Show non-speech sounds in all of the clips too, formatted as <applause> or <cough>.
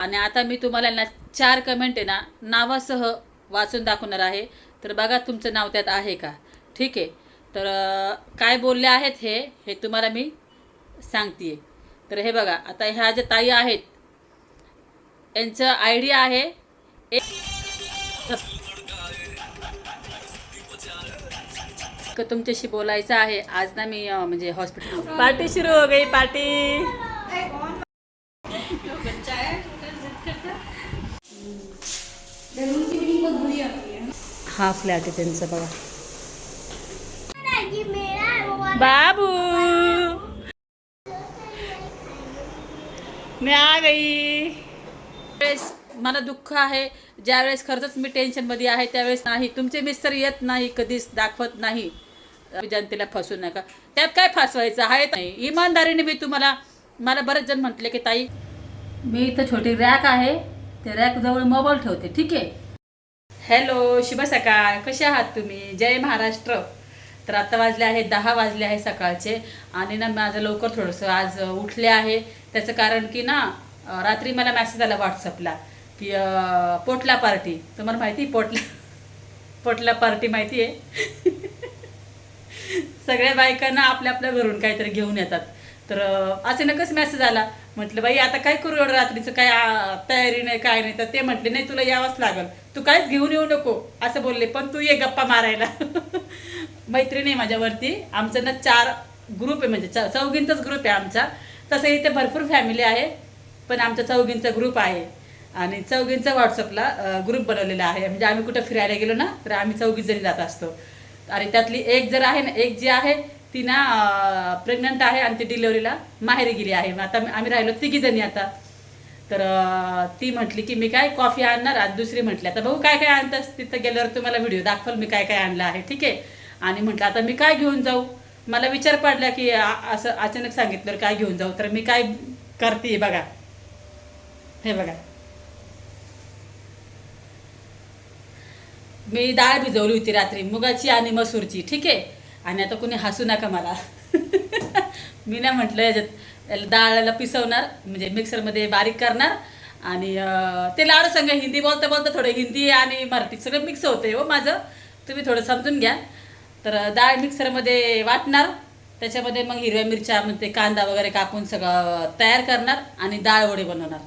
आणि आता मी तुम्हाला ना चार कमेंट आहे ना नावासह वाचून दाखवणार आहे. तर बघा तुमचं नाव त्यात आहे का? ठीक आहे. तर काय बोलले आहेत हे हे तुम्हाला मी सांगते तर हे बघा आता ह्या ज्या ताई आहेत यांचं आय डी आहे. एक क- तुमच्याशी बोलायचं आहे. आज ना मी म्हणजे हॉस्पिटल पार्टी सुरू हो गई पार्टी. हा फ्लॅट आहे त्यांचा बघा. बाबू. मी आ गई. वेळेस मला दुःख आहे ज्यावेळेस खरंच मी टेन्शनमध्ये आहे त्यावेळेस नाही. तुमचे मिस्टर येत नाही कधीच दाखवत नाही. जनतेला फसू नका. त्यात काय फसवायचं आहे नाही. इमानदारीने मी तुम्हाला मला बरेच जण म्हटले की ताई मी इथं छोटी रॅक आहे. त्या रॅकजवळ मोबाईल ठेवते ठीक आहे? हॅलो शुभ सकाळ. कसे आहात तुम्ही? जय महाराष्ट्र. तर आता वाजले आहे दहा वाजले आहे सकाळचे. आणि ना माझं लवकर थोडंसं आज उठले आहे. त्याचं कारण की ना रात्री मला मॅसेज आला व्हॉट्सअपला की पोटला पार्टी तुम्हाला माहिती आहे पोटला पोटला पार्टी माहिती आहे? <laughs> सगळ्या बायकांना आपल्या आपल्या घरून काहीतरी घेऊन येतात. तर अचानकच मेसेज आला. म्हटलं बाई आता काय करू एवढं रात्रीचं? काय तयारी नाही काय नाही? तर ते म्हटले नाही तुला यावंच लागल. तू काहीच घेऊन येऊ नको. असं बोलले पण तू ये गप्पा मारायला. <laughs> मैत्रीण आहे माझ्यावरती. आमचं ना चार ग्रुप आहे म्हणजे च चौघींचाच ग्रुप आहे आमचा. तसं इथे भरपूर फॅमिली आहे पण आमचा चौघींचा ग्रुप आहे. आणि चौघींचा व्हॉट्सअपला ग्रुप बनवलेला आहे. म्हणजे आम्ही कुठं फिरायला गेलो ना तर आम्ही चौघी जरी जात असतो. आणि त्यातली एक जर आहे ना एक जी आहे ती ना प्रेग्नंट आहे आणि ती डिलेवरीला माहेरी गेली आहे. मग आता आम्ही राहिलो तिघीजणी आता. तर ती म्हटली की मी काय कॉफी आणणार? आज दुसरी म्हटली आता बघू काय काय आणतास? तिथं गेल्यावर तुम्हाला व्हिडिओ दाखवल मी काय काय आणलं आहे. ठीक आहे. आणि म्हटलं आता मी काय घेऊन जाऊ? मला विचार पडला की असं अचानक सांगितलं काय घेऊन जाऊ? तर मी काय करते बघा. हे बघा. मी डाळ भिजवली होती रात्री मुगाची आणि मसूरची. ठीक आहे. आणि आता कोणी हसू नका मला. मी ना म्हटलं याच्यात याला डाळाला पिसवणार म्हणजे मिक्सरमध्ये बारीक करणार आणि ते लाडू सांगा हिंदी बोलता बोलता थोडं हिंदी आणि मराठी सगळं मिक्स होतंय हो माझं. तुम्ही थोडं समजून घ्या. तर डाळ मिक्सरमध्ये वाटणार त्याच्यामध्ये मग हिरव्या मिरच्या म्हणजे कांदा वगैरे कापून सगळं तयार करणार आणि डाळ वडे बनवणार.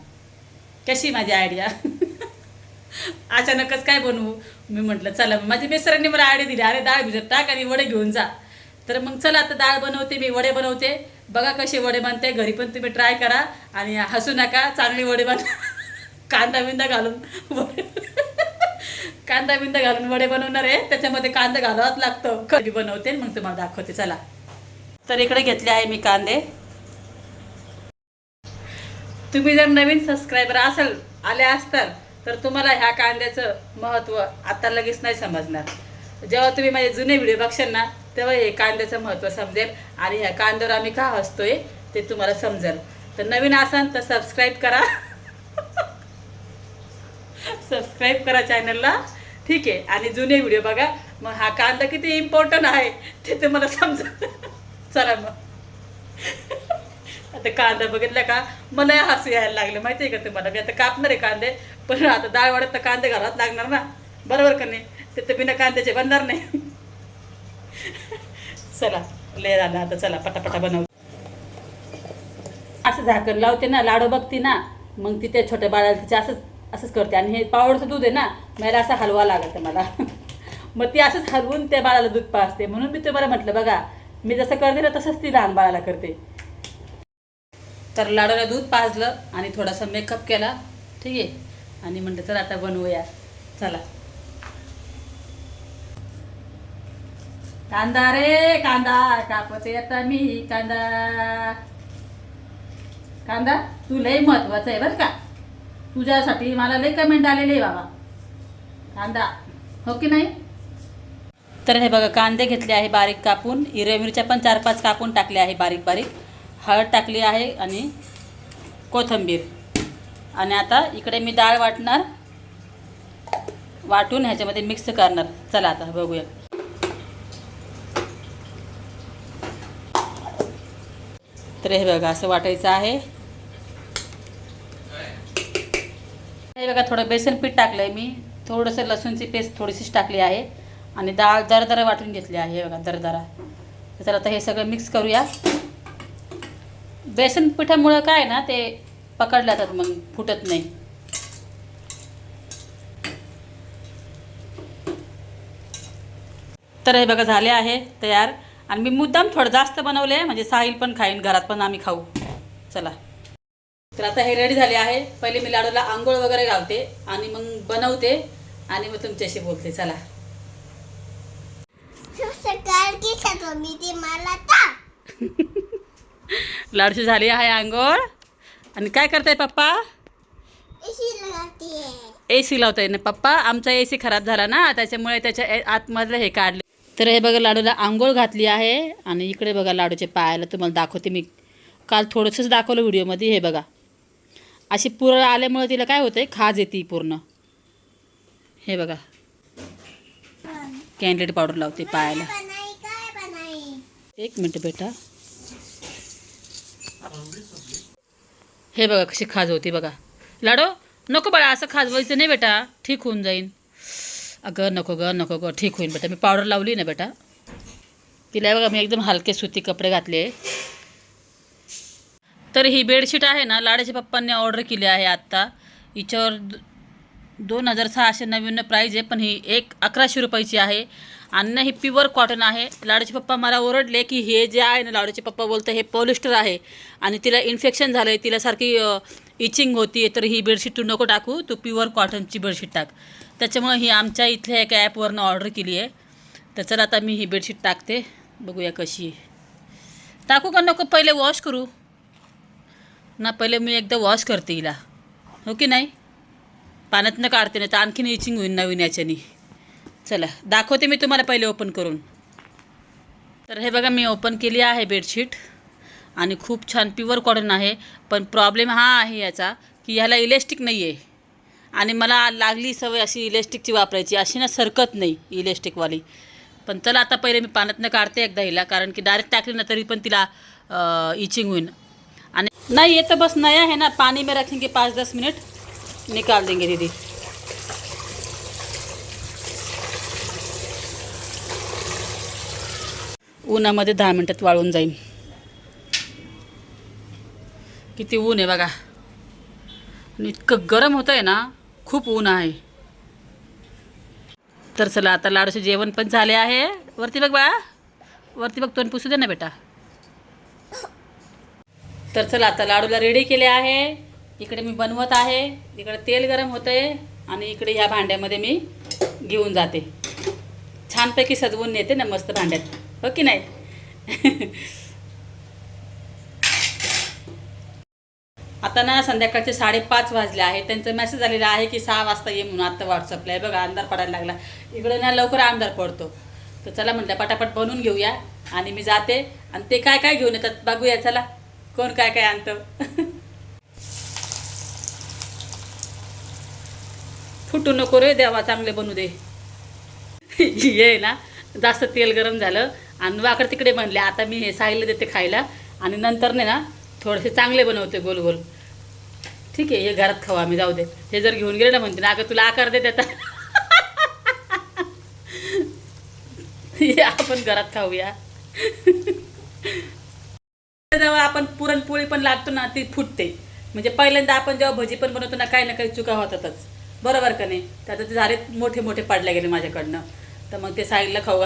कशी माझी आयडिया <laughs> अचानकच काय बनवू? मी म्हटलं चला माझी मिसरांनी मला आयडिया दिली. अरे डाळ भिजत टाक आणि वडे घेऊन जा. तर मग चला आता डाळ बनवते मी वडे बनवते. बघा कसे वडे बनते. घरी पण तुम्ही ट्राय करा आणि हसू नका चांगले वडे बन <laughs> कांदा बिंदा घालून वडे <laughs> कांदा बिंदा घालून वडे बनवणार आहे. त्याच्यामध्ये कांदा घालावाच लागतं. कधी बनवते मग तुम्हाला दाखवते. चला. तर इकडे घेतले आहे मी कांदे. तुम्ही जर नवीन सबस्क्रायबर असाल आले असतात तर तुम्हाला ह्या कांद्याचं महत्त्व आता लगेच नाही समजणार. जेव्हा तुम्ही माझे जुने व्हिडिओ बघशाल ना तेव्हा हे कांद्याचं महत्त्व समजेल आणि ह्या कांद्यावर आम्ही का हसतोय ते तुम्हाला समजेल. तर नवीन असाल तर सबस्क्राईब करा. <laughs> सबस्क्राईब करा चॅनलला ठीक आहे. आणि जुने व्हिडिओ बघा. मग हा कांदा किती इम्पॉर्टंट आहे ते तुम्हाला समजा. चला मग. <laughs> आता कांदा बघितला का? मला हसू यायला लागलं. माहिती आहे का तुम्हाला? मी आता कापणार आहे कांदे. पण आता डाळ वाढत तर कांदे घरात लागणार ना. बरोबर का नाही? ते तर बिना कांद्याचे बनणार नाही. चला ले झालं आता चला पटापटा बनव असं झाकण लावते ना लाडू बघते ना मग ती त्या छोट्या बाळाला तिचे असंच असंच करते. आणि हे पावडचं दूध आहे ना मला असं हलवा लागतं मला. मग ती असंच हलवून त्या बाळाला दूध पाजते. म्हणून मी तुम्हाला म्हटलं बघा मी जसं करते ना तसंच ती लहान बाळाला करते. तर लाडूला दूध पाजलं आणि थोडासा मेकअप केला. ठीक आहे? आणि म्हणलं चला आता बनवूया. चला. कांदा रे कांदा कापते आता मी कांदा. कांदा तू लय महत्त्वाचा आहे बरं का. तुझ्यासाठी मला लय कमेंट आलेले आहे बाबा. कांदा हो की नाही? तर हे बघा कांदे घेतले आहे बारीक कापून. हिरव्या मिरच्या पण चार पाच कापून टाकले आहे बारीक बारीक हळद टाकली आहे आणि कोथिंबीर. आणि आता इकडे मी डाळ वाटणार वाटून ह्याच्यामध्ये मिक्स करणार. चला आता बघूया. तर हे बघा असं वाटायचं आहे. हे बघा थोडं बेसन पीठ टाकलं आहे मी. थोडंसं लसूणची पेस्ट थोडीशीच टाकली आहे. आणि डाळ दरदरा वाटून घेतली आहे हे बघा दरदरा. तर आता हे सगळं मिक्स करूया. बेसन पिठामुळं काय आहे ना ते पकडल्या जातात मग फुटत नाही. तर हे बघा झाले आहे तयार. आणि मी मुद्दाम थोडं जास्त बनवले म्हणजे साहिल पण खाईन घरात पण आम्ही खाऊ. चला. तर आता हे रेडी झाले आहे. पहिले मी लाडूला आंघोळ वगैरे घालते आणि मग बनवते आणि मग तुमच्याशी बोलते. चला. <laughs> लाडूची झाली आहे आंघोळ. आणि काय करताय पप्पा? ए सी लावताय ना पप्पा? आमचा ए सी खराब झाला ना त्याच्यामुळे त्याच्या आतमधलं हे काढले. तर हे बघा लाडूला आंघोळ घातली आहे आणि इकडे बघा लाडूचे पायाला तुम्हाला दाखवते मी. काल थोडंसंच दाखवलं व्हिडिओमध्ये हे बघा. अशी पुरळ आल्यामुळे तिला काय होतंय? खाज येते पूर्ण. हे बघा. कॅन्डेड पावडर लावते पायाला. एक मिनटं बेटा. हे बघा कशी खाज होती बघा. लाडो नको बाळा असं खाजवायचं नाही बेटा. ठीक होऊन जाईन. अगं नको ग नको ग. ठीक होईन बेटा. मी पावडर लावली ना बेटा. तिला बघा मी एकदम हलके सुती कपडे घातले. तर ही बेडशीट आहे ना लाडाच्या पप्पांनी ऑर्डर केली आहे आत्ता हिच्यावर द- दोन हजार सहाशे नव्याण्णव प्राईज आहे पण ही एक अकराशे रुपयाची आहे. आणि ना ही प्युअर कॉटन आहे. लाडूचे पप्पा मला ओरडले की हे जे आहे ना लाडूचे पप्पा बोलतं हे पॉलिस्टर आहे. आणि तिला इन्फेक्शन झालं आहे तिला सारखी इचिंग होती तर ही बेडशीट तू नको टाकू तू प्युअर कॉटनची बेडशीट टाक. त्याच्यामुळे ही आमच्या इथल्या एका ॲपवरनं ऑर्डर केली आहे तर चला आता मी ही बेडशीट टाकते. बघूया कशी आहे. टाकू का नको? पहिले वॉश करू. ना पहिले मी एकदा वॉश करते हिला. हो की नाही? पाण्यातनं काढते नाही तर आणखीन इचिंग होईन नवीन याच्यानी. चला दाखवते मी तुम्हाला पहिले ओपन करून. तर हे बघा मी ओपन केली आहे बेडशीट आणि खूप छान प्युअर कॉटन आहे. पण प्रॉब्लेम हा आहे याचा की ह्याला इलेस्टिक नाही आहे आणि मला लागली सवय अशी इलेस्टिकची वापरायची. अशी ना सरकत नाही इलेस्टिकवाली पण चला आता पहिले मी पाण्यातनं काढते एकदा हिला कारण की डायरेक्ट टाकली ना तरी पण तिला इचिंग होईन. आणि नाही येतं बस नया आहे ना. पाणी मी रखेन की पाच दस मिनिट निकाल देंगे दीदी। उन्हामध्ये दहा मिनटात वाळून जाईल किती ऊन आहे बघा. आणि इतकं गरम होतं आहे ना खूप ऊन आहे. तर चला आता लाडूचे जेवण पण झाले आहे. वरती बघ बा वरती बघ तोंड पुसू दे ना बेटा. तर चला आता लाडूला रेडी केले आहे. इकडे मी बनवत आहे इकडे तेल गरम होतं आहे आणि इकडे ह्या भांड्यामध्ये मी घेऊन जाते. छानपैकी सजवून नेते ना मस्त भांड्यात. हो की नाही? <laughs> आता ना संध्याकाळचे साडेपाच वाजले आहे. त्यांचा मेसेज आलेला आहे की सहा वाजता ये म्हणून आता व्हॉट्सअपला आहे बघा अंधार पडायला लागला. इकडे ना लवकर अंधार पडतो. तर चला म्हटलं पटापट बनवून घेऊया आणि मी जाते. आणि ते काय काय घेऊन येतात बघूया चला. कोण काय काय आणतं? <laughs> फुटू नको रे देवा चांगले बनू दे. ये ना जास्त तेल गरम झालं आणि वाकड तिकडे बनले आता मी हे साईला देते खायला. आणि नंतर नाही ना थोडेसे चांगले बनवते गोल गोल. ठीक आहे हे घरात खाऊ आम्ही जाऊ दे. हे जर घेऊन गेले ना म्हणते ना अगं तुला आकार देत आता. <laughs> हे आपण घरात खाऊया. <laughs> जेव्हा आपण पुरणपोळी पण लागतो ना ती फुटते. म्हणजे पहिल्यांदा आपण जेव्हा भजी पण बनवतो ना काही ना काही चुका होतातच. बरोबर का नाही? त्यात ते झाले मोठे मोठे पाडले गेले माझ्याकडनं. तर मग ते साईला खाऊ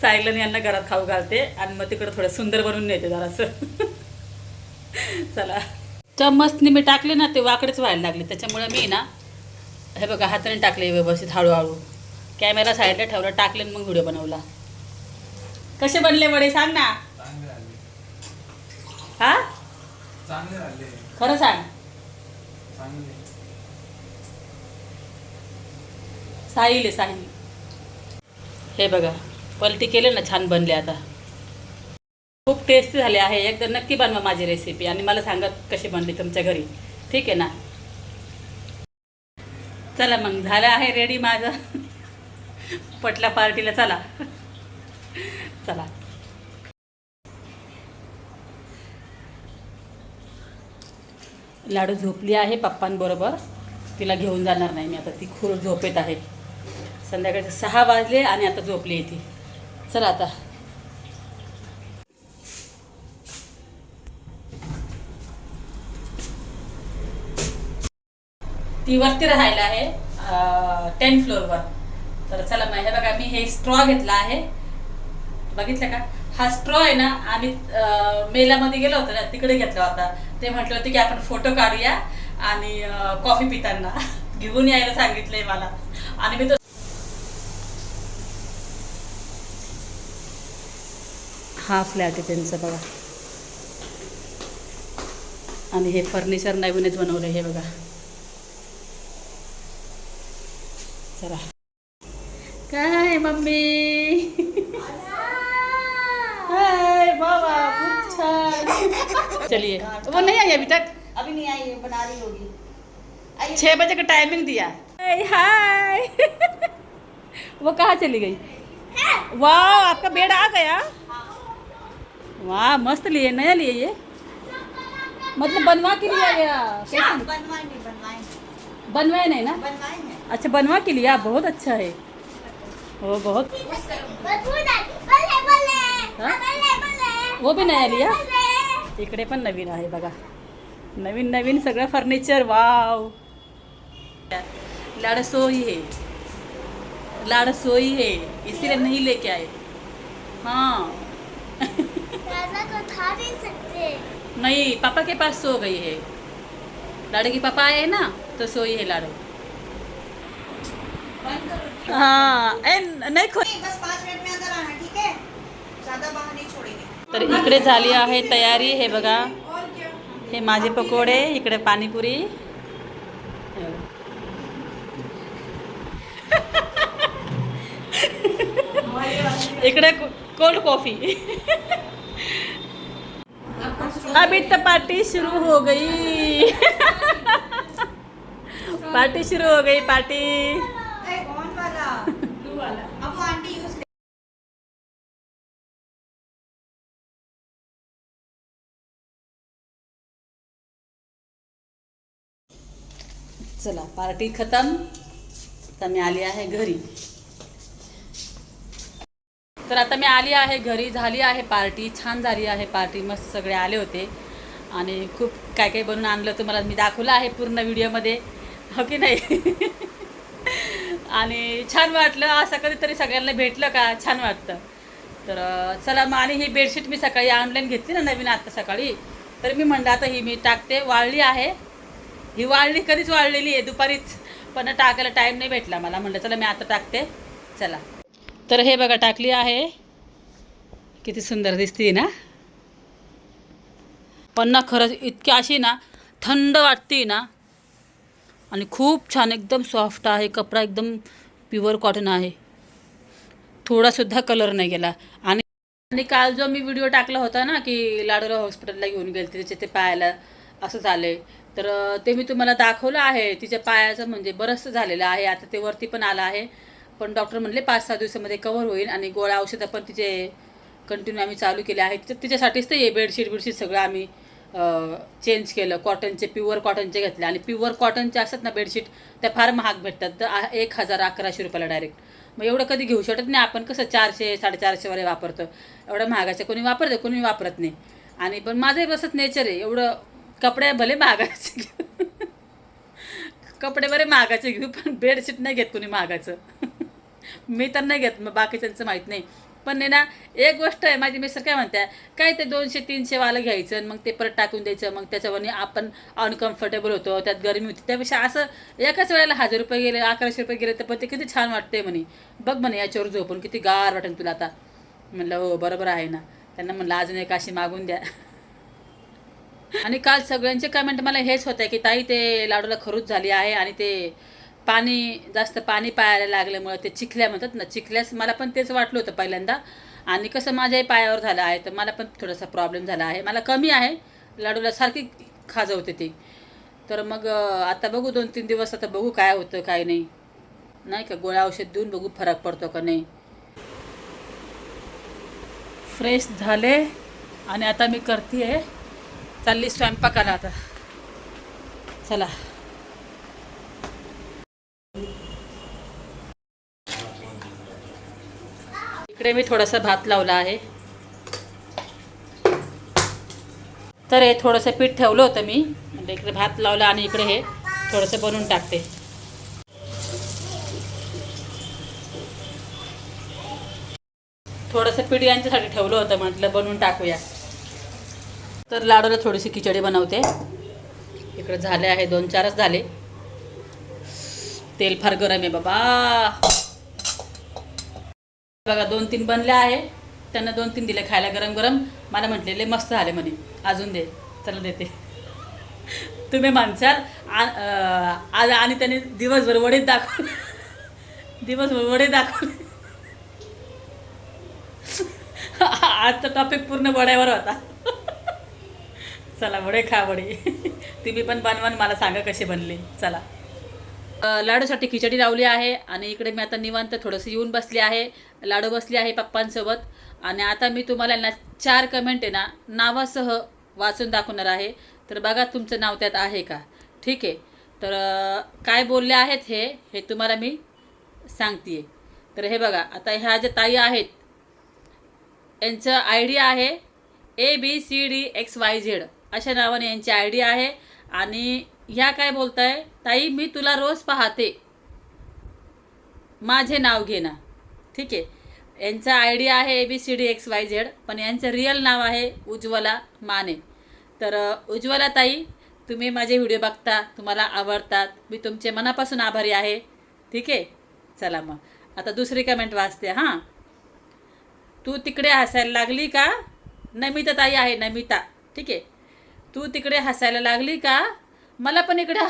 साईला आणि यांना घरात खाऊ घालते आणि मग तिकडं थोडं सुंदर बनवून नेते जरासं चला. चम्मचनी मी टाकले ना ते वाकडेच व्हायला लागले. त्याच्यामुळे मी ना हे बघा हाताने टाकले व्यवस्थित हळूहळू. कॅमेरा साईडला ठेवला टाकले मग व्हिडिओ बनवला. कसे बनले वडे सांग ना. हा? खरं सांग चांगले साहिल आहे साहिल. हे बघा पलटी केले ना छान बनले आता. खूप टेस्टी झाले आहे. एकदा नक्की बनवा माझी रेसिपी आणि मला सांगा कशी बनली तुमच्या घरी. ठीक आहे ना? चला मग झालं आहे रेडी माझं. <laughs> पटला पार्टीला चला. <laughs> चला. लाडू झोपली आहे पप्पांबरोबर. तिला घेऊन जाणार नाही मी आता ती खूप झोपेत आहे. संध्याकाळचे सहा वाजले आणि आता झोपली येते ती. चला आता. ती वरती राहायला आहे टेन फ्लोअरवर तर चला मग हे बघा मी हे स्ट्रॉ घेतला आहे. बघितलं का? हा स्ट्रॉ आहे ना आम्ही मेलामध्ये गेलो होतो ना तिकडे घेतला होता. ते म्हटले होते की आपण फोटो काढूया आणि कॉफी पिताना. <laughs> घेऊन यायला सांगितलंय मला. आणि मी तो हा फ्लॅट आहे त्यांचा बघा. आणि हे फर्निचर नवीनच बनवलं हे बघा. चला. काय मम्मी? हाय बाबा खूप छान. चलिए वो नहीं आई अभी तक. अभी नहीं आई है बना रही होगी. आइए छः बजे का टाइमिंग दिया. हाय <laughs> वो कहाँ चली गई? वाह आपका बेड आ गया। वाह मस्त लिए नया लिए ये? मतलब बनवा के लिया गया? बनवाए नहीं ना? अच्छा बनवा के लिया बहुत अच्छा है। वो बहुत. हा? वो भी नया लिया? इकडे पण नवीन आहे बघा। नवीन नवीन सगळं फर्निचर वाव लाडसोई है। लाडसोई है इसीलिए नहीं लेके आए। हाँ। <laughs> दादा को उठा नहीं सकते। नहीं पापा के पास सो गई है। लाडो के पापा आए हैं ना तो सोई है लाडो। हाँ? नहीं खो नहीं, बस पाँच मिनट में अंदर आना ठीक है? ज्यादा बाहर नहीं छोड़ेंगे। तर इकडे झाली आहे तयारी हे बघा। हे माझे पकोडे इकडे पाणीपुरी. इकडे कोल्ड कॉफी अभी तो पार्टी शुरू हो गई। पार्टी शुरू हो गई, पार्टी। कौन वाला अब वो आंटी यूज़ चला, पार्टी खतम। तर मी आली आहे घरी। तर आता मी आली आहे घरी झाली आहे पार्टी छान झाली आहे पार्टी मस्त सगळे आले होते. आणि खूप काय काय बनवून आणलं तुम्हाला मी दाखवलं आहे पूर्ण व्हिडिओमध्ये. हो की नाही? आणि छान वाटलं असं कधीतरी सगळ्यांना भेटलं का? छान वाटतं. तर चला मग आणि ही बेडशीट मी सकाळी ऑनलाईन घेतली ना नवीन आता सकाळी. तर मी म्हणलं आता ही मी टाकते. वाळली आहे. ही वाळली कधीच वाळलेली आहे दुपारीच. पण टाकायला टाईम नाही भेटला मला. म्हणलं चला मी आता टाकते. चला. तर हे बघा टाकली आहे. किती सुंदर दिसते ना. पण ना खरंच इतकी अशी ना थंड वाटते ना. आणि खूप छान एकदम सॉफ्ट आहे. कपडा एकदम प्युअर कॉटन आहे. थोडासुद्धा कलर नाही गेला. आणि आणि काल जो मी व्हिडिओ टाकला होता ना की लाडोरा हॉस्पिटलला घेऊन गेले तिचे ते पायाला असं झाले तर ते मी तुम्हाला दाखवलं आहे. तिच्या पायाचं म्हणजे बरंचसं झालेलं आहे. आता ते वरती पण आलं आहे. पण डॉक्टर म्हणले पाच सहा दिवसामध्ये कवर होईल आणि गोळ्या औषधं पण तिचे कंटिन्यू आम्ही चालू केले आहेत. तिच्यासाठीच ते बेडशीट बेडशीट सगळं आम्ही चेंज केलं. कॉटनचे प्युअर कॉटनचे घेतले. आणि प्युअर कॉटनचे असतात ना बेडशीट त्या फार महाग भेटतात. तर एक हजार अकराशे रुपयाला डायरेक्ट मग एवढं कधी घेऊ शकत नाही आपण. कसं चारशे साडेचारशेवाले वापरतो. एवढं महागाचे कोणी वापरतं कोणी वापरत नाही. आणि पण माझंही बसत नेचर आहे. एवढं कपडे भले महागाचे घेऊ. कपडे बरे महागाचे घेऊ पण बेडशीट नाही घेत कोणी महागाचं. मी तर नाही घेत मग बाकीच्यांचं माहीत नाही. पण नाही ना एक गोष्ट आहे माझी मिस्टर काय म्हणते काय ते दोनशे तीनशेवालं घ्यायचं आणि मग ते परत टाकून द्यायचं मग त्याच्यावर आपण अनकम्फर्टेबल होतो त्यात गरमी होती. त्यापेक्षा असं एकाच वेळेला हजार रुपये गेले अकराशे रुपये गेले तर पण ते किती छान वाटते म्हणे. बघ म्हणे याच्यावर झोपून किती गार वाटेल तुला आता. म्हणलं हो बरोबर आहे ना. त्यांना म्हणलं अजून एक अशी मागून द्या. आणि काल सगळ्यांचे कमेंट मला हेच होते की ताई ते लाडूला खरूच झाली आहे आणि ते पाणी जास्त पाणी पायाला लागल्यामुळे ते चिखल्या म्हणतात ना चिखल्यास मला पण तेच वाटलं होतं पहिल्यांदा. आणि कसं माझ्याही पायावर झालं आहे तर मला पण थोडासा प्रॉब्लेम झाला आहे. मला कमी आहे लाडूला सारखी खाजवते ती. तर मग आता बघू दोन तीन दिवस आता बघू काय होतं काय नाही. नाही का गोळ्या औषध देऊन बघू फरक पडतो का नाही. फ्रेश झाले आणि आता मी करते आहे चालली स्वयंपाकाला आता. चला. इकडे मी थोडासा भात लावला आहे. तर हे थोडंसं पीठ ठेवलं होतं मी. म्हणजे इकडे भात लावला आणि इकडे हे थोडंसं बनवून टाकते. थोडंसं पीठ यांच्यासाठी ठेवलं होतं म्हटलं बनवून टाकूया. तर लाडूला थोडीशी खिचडी बनवते. इकडे झाले आहे दोन चारच झाले. तेल फार गरम आहे बाबा. बघा दोन तीन बनले आहे. त्यांना दोन तीन दिले खायला गरम गरम. मला म्हटलेले मस्त झाले म्हणे. अजून दे. चला देते. <laughs> तुम्ही माणसाल आज आणि त्याने दिवसभर वडीत दाखवले. <laughs> दिवसभर वडीत दाखवले. <laughs> आजचा टॉपिक पूर्ण वड्यावर होता. चला वडे खा वडे. तुम्ही पण बनवा आणि मला सांगा कसे बनले. चला. लाडूसाठी खिचडी लावली आहे आणि इकडे मी आता निवांत थोडंसं येऊन बसले आहे. लाडू बसले आहे पप्पांसोबत. आणि आता मी तुम्हाला ना चार कमेंट आहे ना नावासह वाचून दाखवणार आहे. तर बघा तुमचं नाव त्यात आहे का? ठीक आहे. तर काय बोलले आहेत हे हे तुम्हाला मी सांगते तर हे बघा आता ह्या ज्या ताई आहेत यांचं आय डी आहे A B C D X Y Z अशा नावाने यांची आय डी आहे. आणि ह्या काय बोलताय? ताई मी तुला रोज पाहते. माझे नाव घे ना. ठीक आहे? यांचा आय डी आहे A B C D X Y Z पण यांचं रिअल नाव आहे उज्ज्वला माने. तर उज्ज्वला ताई तुम्ही माझे व्हिडिओ बघता तुम्हाला आवडतात. मी तुमचे मनापासून आभारी आहे. ठीक आहे? चला मग. आता दुसरी कमेंट वाचते. हां. तू तिकडे हसायला लागली का? नमिता ताई आहे नमिता. ठीक आहे? तू तिकडे हसायला लागली का? मला पण इकडे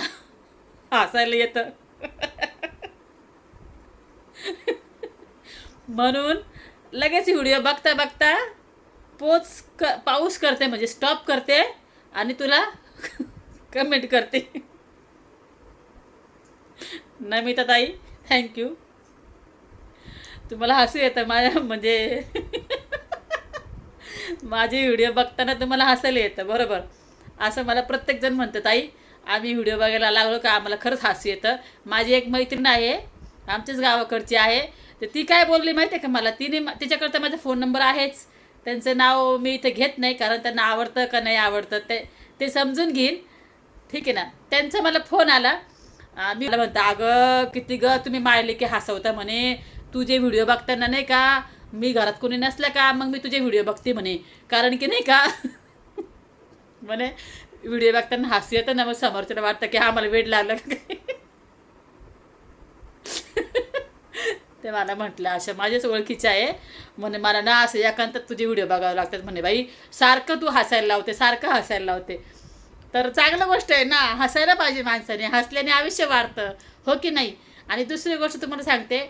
हसायला येतं. म्हणून लगेच व्हिडिओ बघता बघता पोच क पाऊस करते म्हणजे स्टॉप करते आणि तुला कमेंट करते. नमिता ताई थँक्यू तुम्हाला हसू येतं माझ्या म्हणजे माझे व्हिडिओ बघताना तुम्हाला हसायला येतं बरोबर. असं मला प्रत्येकजण म्हणतं ताई आम्ही व्हिडिओ बघायला लागलो का आम्हाला खरंच हसू येतं. माझी एक मैत्रीण आहे आमच्याच गावाकडची आहे. तर ती काय बोलली माहिती आहे का मला? तिने तिच्याकडचा माझा फोन नंबर आहेच. त्यांचं नाव मी इथं घेत नाही कारण त्यांना आवडतं का नाही आवडतं ते ते समजून घेईन. ठीक आहे ना? त्यांचा मला फोन आला. मी मला म्हणता अगं किती ग तुम्ही मारले की हसवता म्हणे. तुझे व्हिडिओ बघताना नाही का मी घरात कोणी नसल्या का मग मी तुझे व्हिडिओ बघते म्हणे. कारण की नाही का? <laughs> म्हणे. व्हिडिओ बघताना हसू येतं ना मग समोरच्याला वाटतं की हा मला वेळ लागला काय? ते मला म्हटलं अशा माझ्याच ओळखीच्या आहे. म्हणे मला ना असं एकांतात तुझे व्हिडिओ बघावे लागतात. म्हणे बाई सारखं तू हसायला लावते सारखं हसायला लावते. तर चांगलं गोष्ट आहे ना हसायला पाहिजे माणसाने हसल्याने आयुष्य वाढतं हो की नाही? आणि दुसरी गोष्ट तुम्हाला सांगते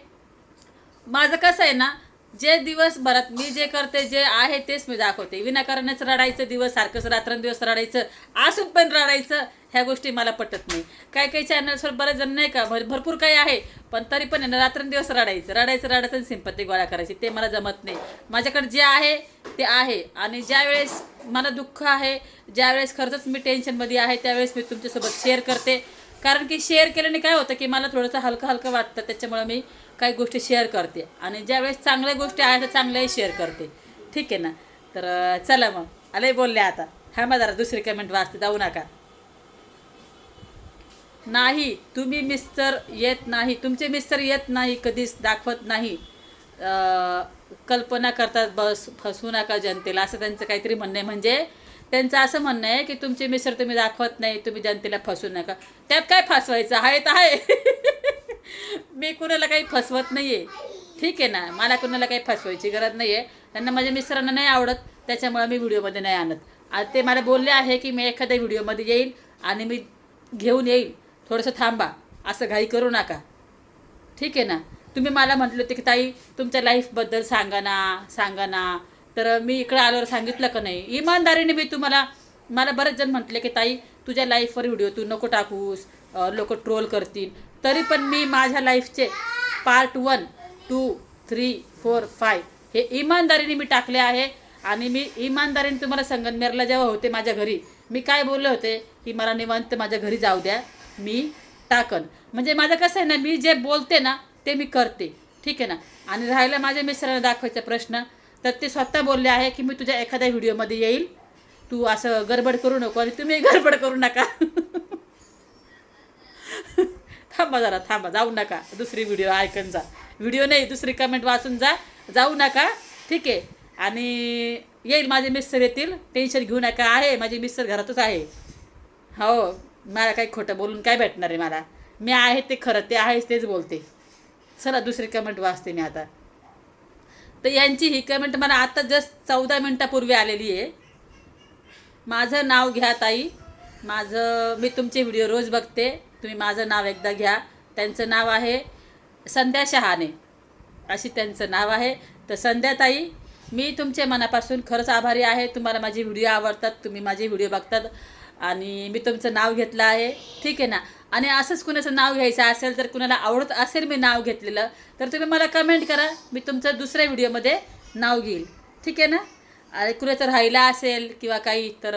माझं कसं आहे ना जे दिवसभरात मी जे करते जे आहे तेच मी दाखवते. विनाकारणच रडायचं दिवस सारखंच रात्रंदिवस रडायचं असून पण रडायचं ह्या गोष्टी मला पटत नाही. काही काही चॅनल्सवर बरेच जण नाही का भर भरपूर काही आहे पण तरी पण आहे ना रात्रंदिवस रडायचं. रडायचं रडायचं आणि सिंपत्ती गोळा करायची ते मला जमत नाही. माझ्याकडे जे आहे ते आहे. आणि ज्यावेळेस मला दुःख आहे ज्यावेळेस खरंच मी टेन्शनमध्ये आहे त्यावेळेस मी तुमच्यासोबत शेअर करते. कारण की शेअर केल्याने काय होतं की मला थोडंसं हलकं हलकं वाटतं त्याच्यामुळं मी काही गोष्टी शेअर करते. आणि ज्यावेळेस चांगल्या गोष्टी आहेत तर चांगल्याही शेअर करते. ठीक आहे ना? तर चला मग. आलंही बोलले आता. हा मग जरा दुसरी कमेंट वाचते. जाऊ नका. नाही तुम्ही मिस्टर येत नाही. तुमचे मिस्टर येत नाही कधीच दाखवत नाही. कल्पना करतात बस फसवू नका जनतेला. असं त्यांचं काहीतरी म्हणणं आहे. म्हणजे त्यांचं असं म्हणणं आहे की तुमचे मिस्टर तुम्ही दाखवत नाही तुम्ही जनतेला फसवू नका. त्यात काय फसवायचं? आहे तर आहे <laughs> <laughs> मी कुणाला काही फसवत नाही आहे ठीक आहे ना? मला कुणाला काही फसवायची गरज नाही आहे त्यांना माझ्या मिस्टरांना नाही आवडत. त्याच्यामुळे मी व्हिडिओमध्ये नाही आणत. आता ते मला बोलले आहे की मी एखाद्या व्हिडिओमध्ये येईल आणि मी घेऊन येईल. थोडंसं थांबा. असं घाई करू नका. ठीक आहे ना? तुम्ही मला म्हटलं होते की ताई तुमच्या लाईफबद्दल सांगा ना सांगा ना. तर मी इकडं आल्यावर सांगितलं का नाही? इमानदारीने मी तुम्हाला मला बरेच जण म्हटले की ताई तुझ्या लाईफवर व्हिडिओ तू नको टाकूस. लोक ट्रोल करतील. तरी पण मी माझ्या लाईफचे part one two three four five हे इमानदारीने मी टाकले आहे. आणि मी इमानदारीने तुम्हाला संगमनेरला जेव्हा होते माझ्या घरी मी काय बोलले होते? की मला निवांत माझ्या घरी जाऊ द्या मी टाकन. म्हणजे माझं कसं आहे ना मी जे बोलते ना ते मी करते. ठीक आहे ना? आणि राहिला माझ्या मिस्टरांना दाखवायचा प्रश्न तर ते स्वतः बोलले आहे की मी तुझ्या एखाद्या व्हिडिओमध्ये येईल. तू असं गडबड करू नको आणि तुम्ही गडबड करू नका. <laughs> थांबा जरा थांबा. जाऊ नका. दुसरी व्हिडिओ ऐकून जा. व्हिडिओ नाही दुसरी कमेंट वाचून जा. जाऊ नका. ठीक आहे. आणि येईल माझे मिस्टर येतील. टेन्शन घेऊ नका. आहे माझे मिस्टर घरातच आहे. हो मला काही खोटं बोलून काय भेटणार आहे मला? मी आहे ते खरं ते आहेच तेच बोलते. चला दुसरी कमेंट वाचते मी आता. तर यांची ही कमेंट मला आता जस्ट चौदा मिनटापूर्वी आलेली आहे. माझं नाव घ्या ताई. माझं मी तुमचे व्हिडिओ रोज बघते. तुम्ही माझं नाव एकदा घ्या. त्यांचं नाव आहे संध्या शहाणे. अशी त्यांचं नाव आहे. तर संध्याताई मी तुमच्या मनापासून खरंच आभारी आहे. तुम्हाला माझे व्हिडिओ आवडतात तुम्ही माझे व्हिडिओ बघतात आणि मी तुमचं नाव घेतलं आहे. ठीक आहे ना? आणि असंच कुणाचं नाव घ्यायचं असेल तर कुणाला आवडत असेल मी नाव घेतलेलं तर तुम्ही मला कमेंट करा. मी तुमचं दुसऱ्या व्हिडिओमध्ये नाव घेईल. ठीक आहे ना? आणि कुणाचं राहिलं असेल किंवा काही तर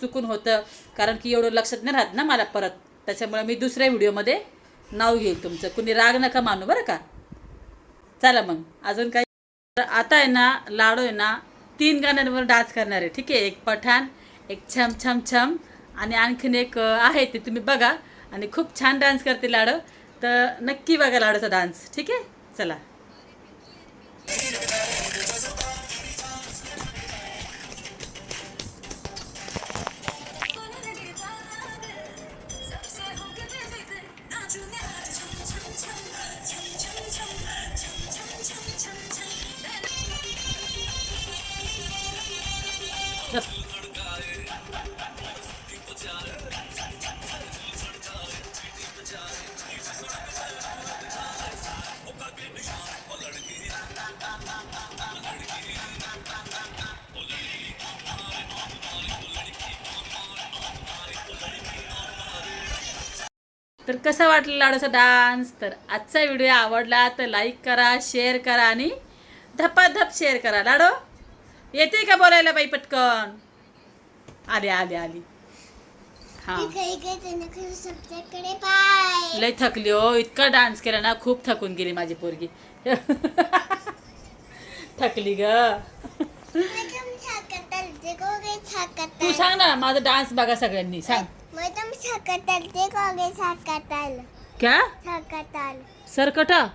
चुकून होतं कारण की एवढं लक्षात नाही राहत ना मला परत. त्याच्यामुळे मी दुसऱ्या व्हिडिओमध्ये नाव घेईल तुमचं. कुणी राग नका मानू बरं का? चला मग. अजून काही? तर आता आहे ना लाडू आहे ना तीन गाण्यांवर डान्स करणार आहे. ठीक आहे? एक पठाण एक छम छम छम आणि आणखीन एक आहे ते तुम्ही बघा. आणि खूप छान डान्स करते लाडू. तर नक्की बघा लाडूचा डान्स. ठीक आहे? चला. तर कसा वाटला लाडूचा डान्स? तर आजचा व्हिडिओ आवडला तर लाईक करा शेअर करा आणि धपाधप शेअर करा. लाडो? येते का बोलायला बाई पटकन? आली आली आली. हाँ. लय थकली हो. इतका डान्स केला ना खूप थकून गेली माझी पोरगी. <laughs> थकली ग. <laughs> ते सांग ना माझा डान्स बघा सगळ्यांनी. सांग. क्या? सरकटा?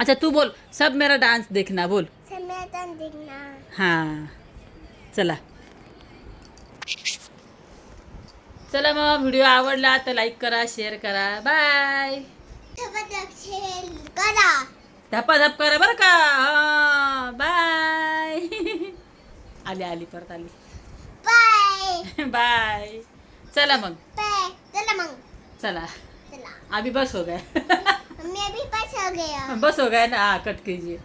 अच्छा तू बोल. सब मेरा डांस देखना बोल. हां. चला. चला मग व्हिडिओ आवडला तर लाईक करा शेअर करा. बाय धपाधप करा बरं का. बाय <laughs> आली आली परत आली. <laughs> पाय बाय चला मग. चला. मग चला. अभी बस हो गए मैं भी पास हो गया. बस हो गए ना. हाँ कट कीजिए.